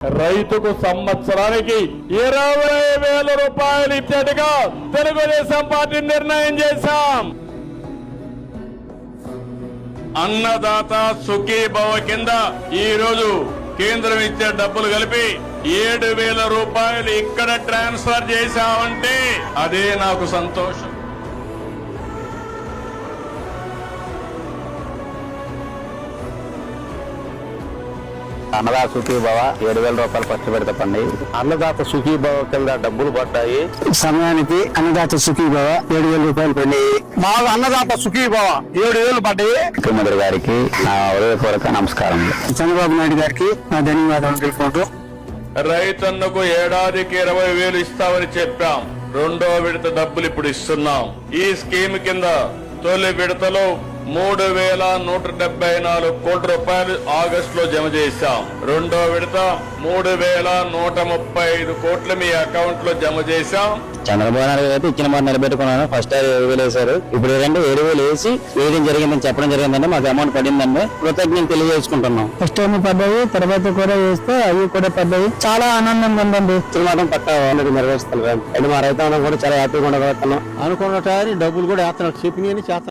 రైతుకు సంవత్సరానికి ఇరవై వేల రూపాయలు ఇచ్చేట్టుగా తెలుగుదేశం పార్టీ నిర్ణయం చేశాం. అన్నదాత సుఖీభవ కింద ఈ రోజు కేంద్రం ఇచ్చే డబ్బులు కలిపి ఏడు వేల రూపాయలు ఇక్కడ ట్రాన్స్ఫర్ చేశామంటే అదే నాకు సంతోషం. అన్నదాత సుఖీభవ ఏడు వేల రూపాయలు ఖర్చు పెడతా పండి. అన్నదాత సుఖీభవ కింద డబ్బులు పడ్డాయి. సమయానికి అన్నదాత సుఖీభవ ఏడు వేల రూపాయలు పడి. మాకు అన్నదాత సుఖీభవ ఏడు వేలు పడ్డాయి. ముఖ్యమంత్రి గారికి నా హృదయపూర్వక నమస్కారం. చంద్రబాబు నాయుడు గారికి నా ధన్యవాదాలు తెలుపుకుంటూ. రైతన్నకు ఏడాదికి ఇరవై వేలు ఇస్తామని చెప్పాం. రెండో విడత డబ్బులు ఇప్పుడు ఇస్తున్నాం. ఈ స్కీమ్ కింద తొలి విడతలో మూడు వేల నూట డెబ్బై నాలుగు కోట్ల రూపాయలు ఆగస్టు లో జమ చేశాం. రెండో విడత మూడు వేల నూట ముప్పై ఐదు కోట్లు మీ అకౌంట్లో జమ చేశాం. చంద్రబాబు నాయుడు గారు అయితే ఇచ్చిన మాట నిలబెట్టుకున్నాను. ఫస్ట్ టైం ఏడు వేలు వేశారు. ఇప్పుడు ఏంటంటే ఏడు వేలు వేసి వేయడం జరిగిందని చెప్పడం జరిగిందండి మాకు అమౌంట్ పడిందండి కృతజ్ఞతలు తెలియజేసుకుంటున్నాం. ఫస్ట్ టైం పడ్డాయి తర్వాత కూడా వేస్తే అవి కూడా పడ్డాయి చాలా ఆనందంగా ఉందండి. ఇచ్చిన మాట పక్క నిర్వహిస్తారు అయితే మా రైతాంగం కూడా చాలా హ్యాపీగా ఉండగలుగుతున్నాం. అనుకున్న టైం డబ్బులు కూడా వేస్తున్నాడు చెప్పిన చేస్తున్నాడు